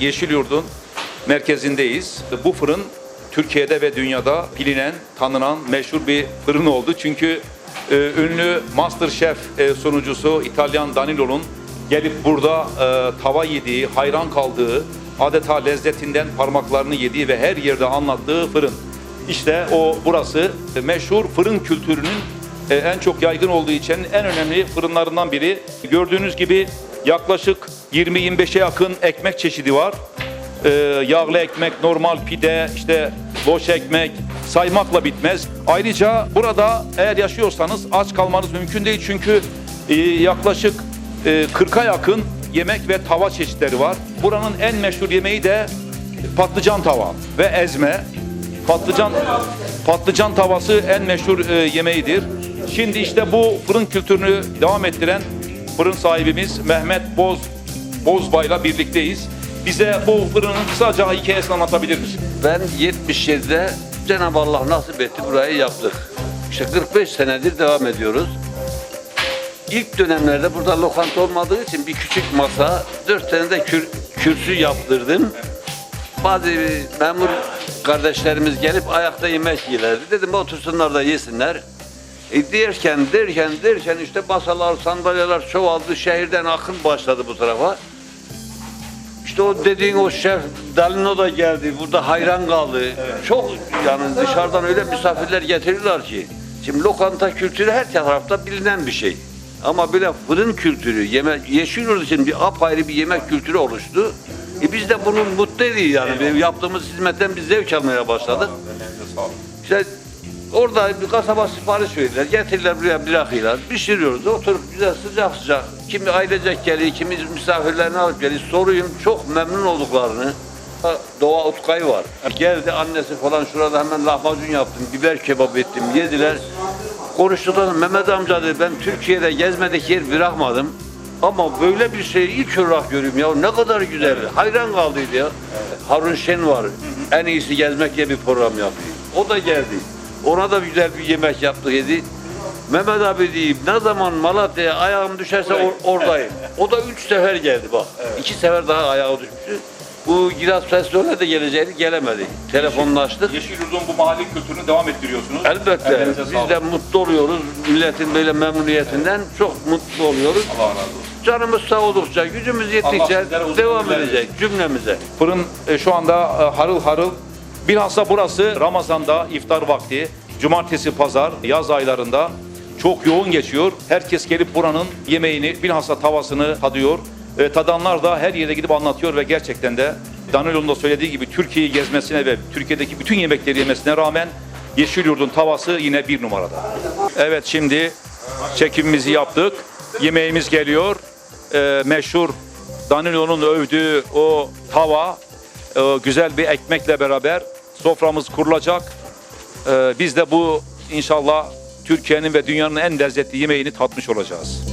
Yeşilyurt'un merkezindeyiz. Bu fırın Türkiye'de ve dünyada bilinen, tanınan meşhur bir fırın oldu. Çünkü e, ünlü Masterchef e, sunucusu İtalyan Danilo'nun gelip burada e, tava yediği, hayran kaldığı, adeta lezzetinden parmaklarını yediği ve her yerde anlattığı fırın. İşte o burası meşhur fırın kültürünün e, en çok yaygın olduğu için en önemli fırınlarından biri. Gördüğünüz gibi yaklaşık 20-25'e yakın ekmek çeşidi var. E, yağlı ekmek, normal pide, işte boş ekmek saymakla bitmez. Ayrıca burada eğer yaşıyorsanız aç kalmanız mümkün değil çünkü e, yaklaşık e, 40'a yakın yemek ve tava çeşitleri var. Buranın en meşhur yemeği de patlıcan tava ve ezme. Patlıcan patlıcan tavası en meşhur e, yemeğidir. Şimdi işte bu fırın kültürünü devam ettiren fırın sahibimiz Mehmet Boz Bozbay'la birlikteyiz. Bize bu fırının kısaca hikayesini anlatabilir misin? Ben 77'de Cenab-ı Allah nasip etti burayı yaptık. İşte 45 senedir devam ediyoruz. İlk dönemlerde burada lokanta olmadığı için bir küçük masa, dört tane de kür, kürsü yaptırdım. Bazı memur kardeşlerimiz gelip ayakta yemek yerlerdi. Dedim otursunlar da yesinler. E derken derken derken işte masalar, sandalyeler çoğaldı. Şehirden akın başladı bu tarafa. İşte o dediğin o şef Dalino da geldi. Burada hayran kaldı. Çok yani dışarıdan öyle misafirler getiriyorlar ki. Şimdi lokanta kültürü her tarafta bilinen bir şey. Ama böyle fırın kültürü, yemek, Yeşilyurt için bir apayrı bir yemek kültürü oluştu. E biz de bunun mutlu ediyor yani. Bizim Yaptığımız hizmetten biz zevk almaya başladık. İşte orada bir kasaba sipariş verirler, getirirler buraya bırakıyorlar, pişiriyoruz, oturup güzel sıcak sıcak. Kimi ailecek geliyor, kimi misafirlerini alıp geliyor. Soruyum çok memnun olduklarını. Doğa Utkay var. Geldi annesi falan şurada hemen lahmacun yaptım, biber kebap ettim, yediler. Konuştular, Mehmet amca dedi ben Türkiye'de gezmedik yer bırakmadım. Ama böyle bir şeyi ilk olarak görüyorum ya ne kadar güzel. Hayran kaldıydı ya. Harun Şen var. En iyisi gezmek diye bir program yapıyor. O da geldi. Ona da güzel bir yemek yaptı yedi. Mehmet abi diyeyim ne zaman Malatya'ya ayağım düşerse or- oradayım. O da üç sefer geldi bak. İki sefer daha ayağı düşmüştü. Bu Gilas Festival'e de geleceğini gelemedi. Telefonlaştık. Yeşilyurt'un bu mahalle kültürünü devam ettiriyorsunuz. Elbette Ellerinize biz sağlık. de mutlu oluyoruz. Milletin böyle memnuniyetinden çok mutlu oluyoruz. Allah razı olsun. Canımız sağ oldukça, gücümüz yettikçe sizlere uzun devam ömürler edecek cümlemize. Fırın e, şu anda e, harıl harıl. Bilhassa burası Ramazan'da iftar vakti, cumartesi, pazar, yaz aylarında çok yoğun geçiyor. Herkes gelip buranın yemeğini, bilhassa tavasını tadıyor. E, tadanlar da her yere gidip anlatıyor ve gerçekten de Danilo'nun da söylediği gibi Türkiye'yi gezmesine ve Türkiye'deki bütün yemekleri yemesine rağmen Yeşilyurt'un tavası yine bir numarada. Evet şimdi çekimimizi yaptık. Yemeğimiz geliyor. E, meşhur Danilo'nun övdüğü o tava e, güzel bir ekmekle beraber soframız kurulacak. E, biz de bu inşallah Türkiye'nin ve dünyanın en lezzetli yemeğini tatmış olacağız.